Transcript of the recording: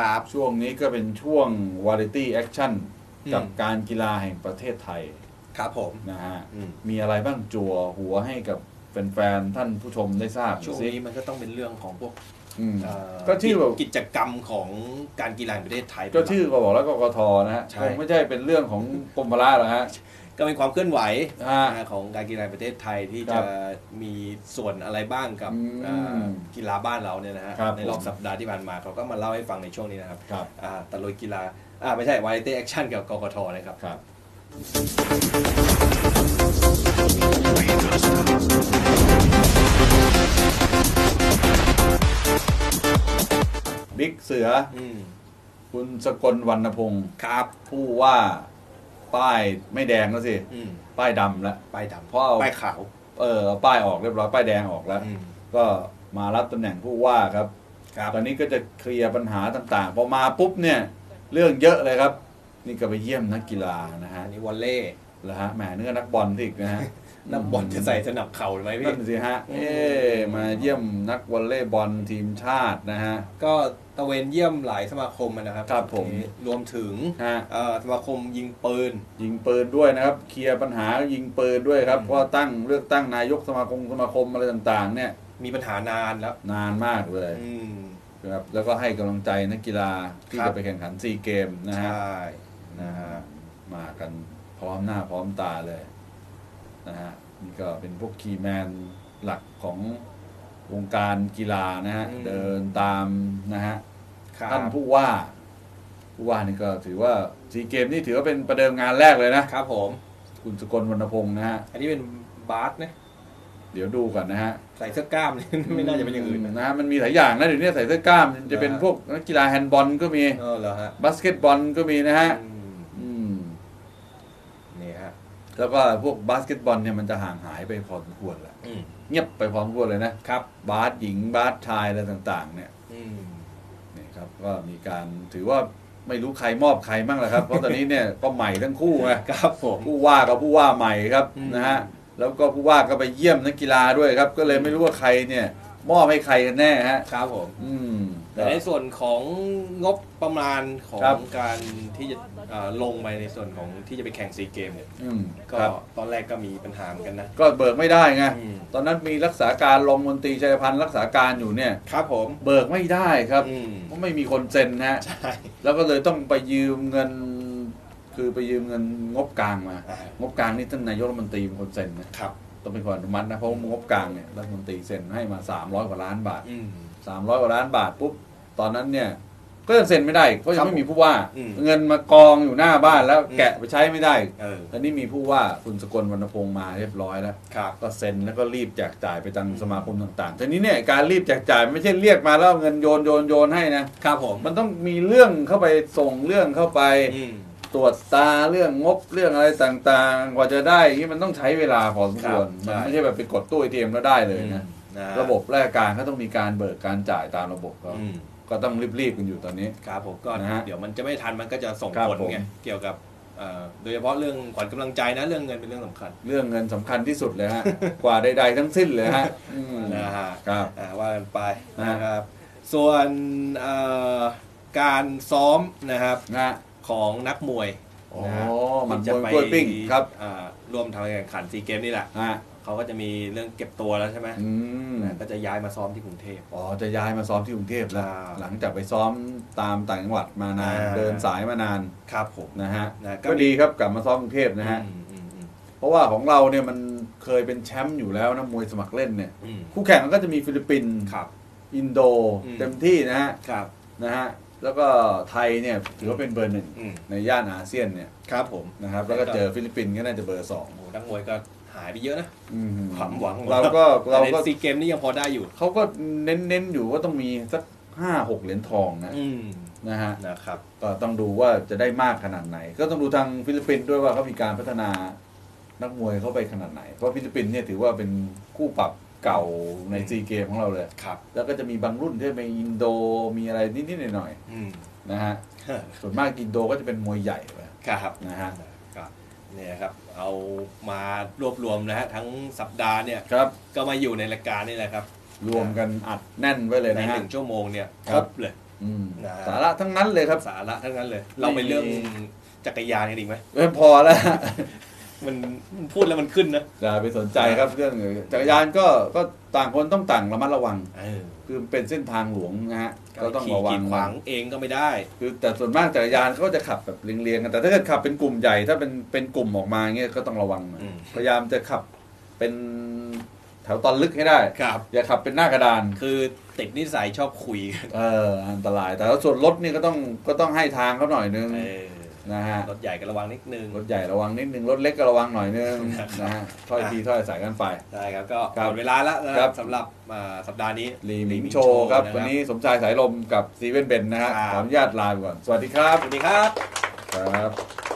ครับ ช่วงนี้ก็เป็นช่วง Variety Action อืมกับการกีฬาแห่งประเทศไทยครับผมนะฮะอืมมีอะไรบ้างจั่วหัวให้กับแฟนๆท่านผู้ชมได้ทราบช่วงสินี้มันก็ต้องเป็นเรื่องของพวกอืมเอ่อก็ที่แบบกิจกรรมของการกีฬาแห่งประเทศไทย ก็ชื่อก็บอกแล้วกกทนะฮะใช่คงไม่ใช่เป็นเรื่องของกรมพละหรอกฮะ ก็เป็นความเคลื่อนไหวอ่านะฮะของการกีฬาแห่งประเทศไทยที่ครัจะบมีส่วนอะไรบ้างกับอืมเอ่อกีฬาบ้านเราเนี่ยนะฮะครับในรอบสัปดาห์ที่ผ่านมาเขาก็มาเล่าให้ฟังในช่วงนี้นะครับครับ อ่าตะลุยกีฬาอ่าไม่ใช่ Variety Action กับกกทนะครับ ครับ บิ๊กเสืออืมคุณสกลวรรณพงศ์ครับ ผู้ว่า ป้ายไม่แดงแล้วสิอืมป้ายดำแล้ว ป้ายดำเพราะเอา ป้ายขาว เออเอาป้ายออกเรียบร้อยป้ายแดงออกแล้ว อืม ก็มารับตำแหน่งผู้ว่าครับ ครับ ตอนนี้ก็จะเคลียร์ปัญหาต่างๆพอมาปุ๊บเนี่ย เรื่องเยอะเลยครับ นี่ก็ไปเยี่ยมนักกีฬานะฮะอันนี้วอลเล่แล้วฮะแหมเนื้อนักบอลที่อีกนะฮะ นักบอลจะใส่สนับเข่าหรือไม่พี่ นั่นสิฮะ เอ๊ะมาเยี่ยมนักวอลเลย์บอลทีมชาตินะฮะ ก็ ตะเวนเยี่ยมหลายสมาคมนะครับครับผมรวมถึงฮะเอ่อสมาคมยิงปืน ยิงปืนด้วยนะครับ เคลียร์ปัญหายิงปืนด้วยครับอืมเพราะว่าตั้งเลือกตั้งนายกสมาคมสมาคมอะไรต่างๆ เนี่ยมีปัญหานานแล้ว นานมากเลยอืม ครับแล้วก็ให้กำลังใจนักกีฬาที่ครับ จะไปแข่งขันซีเกมนะใชฮะ่ นะฮะมากันพร้อมหน้าพร้อมตาเลยนะฮะนี่ก็เป็นพวกคีย์แมนหลักของวงการกีฬานะฮะอืม เดินตามนะฮะ ครับ ท่านผู้ว่าผู้ว่านี่ก็ถือว่าซีเกมนี่ถือว่าเป็นประเดิมงานแรกเลยนะครับผม คุณสกลวรรณพงศ์นะฮะอันนี้เป็นบาสนะเดี๋ยวดูก่อนนะฮะใส่เสื้อกล้ามนี่ ไม่น่าจะเป็นอย่างอื่นนะนะฮะมันมีหลายอย่างนะเดี๋ยวนี้ใส่เสื้อกล้ามจะเป็นนะฮะพวกนักกีฬาแฮนด์บอลก็มีเออเหรอฮะบาสเกตบอลก็มีนะฮะ อืมอืม นี่ฮะแล้วก็พวกบาสเกตบอลเนี่ยมันจะห่างหายไปพอสมควรแหละอืมเงียบไปพอสมควรเลยนะ ครับ บาสหญิงบาสชายอะไรต่าง ๆ เนี่ย อืม นี่ครับก็มีการถือว่าไม่รู้ใครมอบใครมั่งแหละครับ เพราะตอนนี้เนี่ยก็ใหม่ทั้งคู่ไงครับผมผู้ว่ากับผู้ว่าใหม่ครับอืมนะฮะแล้วก็ผู้ว่าก็ไปเยี่ยมนักกีฬาด้วยครับ ก็เลยไม่รู้ว่าใครเนี่ยมอบให้ใครกันแน่ฮะครับผมอืมแต่ในส่วนของงบประมาณของครับการที่จะเอ่อลงไปในส่วนของที่จะไปแข่งซีเกมเนี่ยอืมก็ครับตอนแรกก็มีปัญหาเหมือนกันนะ ก็เบิกไม่ได้ไงอืม ตอนนั้นมีรักษาการรองมนตรีชัยพันธ์รักษาการอยู่เนี่ย ครับผม เบิกไม่ได้ครับอืม เพราะไม่มีคนเซ็นนะฮะใช่ แล้วก็เลยต้องไปยืมเงิน คือไปยืมเงินงบกลางมา อ่า งบกลางนี่ท่านนายกรัฐมนตรีเป็นคนเซ็นนะครับ ต้องเป็นคนอนุมัตินะเพราะว่างบกลางเนี่ยรัฐมนตรีเซ็นให้มา 300 กว่าล้านบาท อืม 300 กว่าล้านบาทปุ๊บตอนนั้นเนี่ย ก็ยังเซ็นไม่ได้เพราะยังไม่มีผู้ว่า อืม เงินมากองอยู่หน้าบ้านแล้วแกะไปใช้ไม่ได้เออตอนนี้มีผู้ว่าคุณสกลวรรณพงศ์มาเรียบร้อยแล้ว ครับ ก็เซ็นแล้วก็รีบแจกจ่ายไปทางสมาคมต่างๆทีนี้เนี่ยการรีบแจกจ่ายไม่ใช่เรียกมาแล้วเอาเงินโยนโยนโยนให้นะ ครับผมมันต้องมีเรื่องเข้าไปส่งเรื่องเข้าไปอืม ตรวจตาเรื่องงบเรื่องอะไรต่างๆ กว่าจะได้อย่างนี้มันต้องใช้เวลาพอสมควรครับมันใช่ ไม่ใช่แบบไปกดตู้เอทีเอ็มแล้วได้เลยนะ นะฮระบบราชการเขาต้องมีการเบิกการจ่ายตามระบบก็อืม ก็ต้องรีบๆกันอยู่ตอนนี้ ครับผมก็นะฮะเดี๋ยวมันจะไม่ทันมันก็จะส่งครับผลผม ไงเกี่ยวกับเอ่อโดยเฉพาะเรื่องขวัญกำลังใจนะเรื่องเงินเป็นเรื่องสำคัญเรื่องเงินสำคัญที่สุดเลยฮะ กว่าใด ๆ ทั้งสิ้นเลยฮะอืมนะฮะครับ อ่าว่ากันไปนะนะครับ ส่วนเอ่อการซ้อมนะครับนะของนักมวยโอ้นะฮะมันที่มวยกล้วยปิ้งครับ อ่าร่วมทำการแข่งขันซีเกมนี่แหละ ฮะ เขาก็จะมีเรื่องเก็บตัวแล้วใช่ไหมอืมนะก็จะย้ายมาซ้อมที่กรุงเทพ อ๋อจะย้ายมาซ้อมที่กรุงเทพแล้วอ่าหลังจากไปซ้อมตามต่างจังหวัดมานานอ่า เดินสายมานานครับผม นะฮะนะก็ ก็ดีครับกลับมาซ้อมกรุงเทพนะฮะ อืมอืมอืมเพราะว่าของเราเนี่ยมันเคยเป็นแชมป์อยู่แล้วนะมวยสมัครเล่นเนี่ยอืมคู่แข่งมันก็จะมีฟิลิปปินส์ครับ อินโดอืม เต็มที่นะฮะครับ นะฮะแล้วก็ไทยเนี่ยถือว่าเป็นเบอร์หนึ่งอืมในย่านอาเซียนเนี่ยครับผมนะครับแล้วก็เจอฟิลิปปินส์ก็น่าจะเบอร์สอง โอ้โหนักมวยก็ หายไปเยอะนะอืมความหวังของเราก็เราแต่ก็ในซีเกมนี่ยังพอได้อยู่ เขาก็เน้นๆอยู่ว่าต้องมีสักห้าหกเหรียญทองนะอืมนะฮะนะครับ ก็ต้องดูว่าจะได้มากขนาดไหน ก็ต้องดูทางฟิลิปปินส์ด้วยว่าเขามีการพัฒนานักมวยเข้าไปขนาดไหน เพราะฟิลิปปินส์เนี่ยถือว่าเป็นคู่ปรับเก่าในซีเกมของเราเลยครับ แล้วก็จะมีบางรุ่นที่เป็นอินโดมีอะไรนิดๆหน่อยอืมๆนะฮะส่วนมากอินโดก็จะเป็นมวยใหญ่ไปครับนะฮะก็ เนี่ยครับเอามารวบรวมนะฮะทั้งสัปดาห์เนี่ยครับ ก็มาอยู่ในรายการนี่แหละครับ รวมกันอัดแน่นไว้เลยในนะหฮะ นึ่งชั่วโมงเนี่ยคครัรบบเลย อืมนะ สาระทั้งนั้นเลยครับ สาระทั้งนั้นเลย เราไปเรื่องจักรยานกันอีกไหมไม่พอแล้ว มันมันพูดแล้วมันขึ้นนะอย่าไปสนใจครับเรื่องจักรยานก็ก็ต่างคนต้องต่างระมัดระวัง เออคือเป็นเส้นทางหลวงนะฮะก็ต้องขี่ระวักีงดขวางเองก็ไม่ได้ คือแต่ส่วนมากจักรยานเขาก็จะขับแบบเรียงๆกันแต่ถ้าเกิดขับเป็นกลุ่มใหญ่ถ้าเป็นเป็นกลุ่มออกมาเงี้ยก็ต้องระวังหน่อยอืม พยายามจะขับเป็นแถวตอนลึกให้ได้ ครับ อย่าขับเป็นหน้ากระดาน คือติดนิสัยชอบคุยกันเอออันตราย แต่ว่าส่วนรถนี่ก็ต้องก็ต้องให้ทางเขาหน่อยนึง เออ นะฮะรถใหญ่ก็ระวังนิดนึงรถใหญ่ระวังนิดนึงรถเล็กก็ระวังหน่อยนึงนะฮะถ้อยทีถ้อยอาศัยกันไปได้ครับก็ครับหมดเวลาแล้วนะคครัรับบสำหรับอ่าสัปดาห์นี้รีมิงโชว์ครับะวันนี้สมชายสายลมกับซีเว่นเบนนะฮะครับขออนุญาตลาไปก่อนสวัสดีครับสวัสดีครับครับ